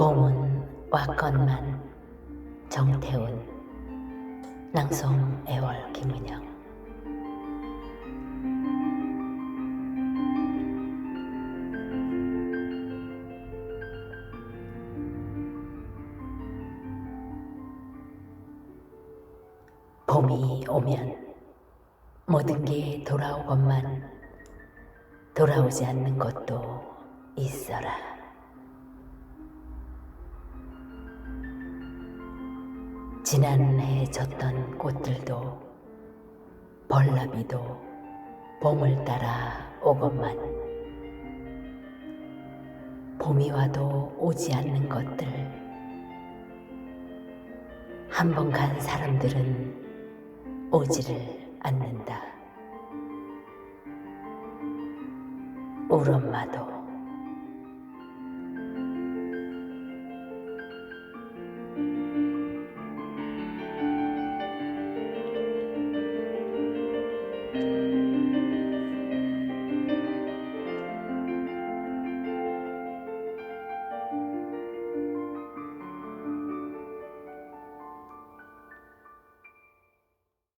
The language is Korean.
봄은 왔건만 정태훈 낭송 애월 김은영 봄이 오면 모든 게 돌아오건만 돌아오지 않는 것도 있어라. 지난해 졌던 꽃들도 벌나비도 봄을 따라 오건만 봄이 와도 오지 않는 것들 한 번 간 사람들은 오지를 않는다. 울 엄마도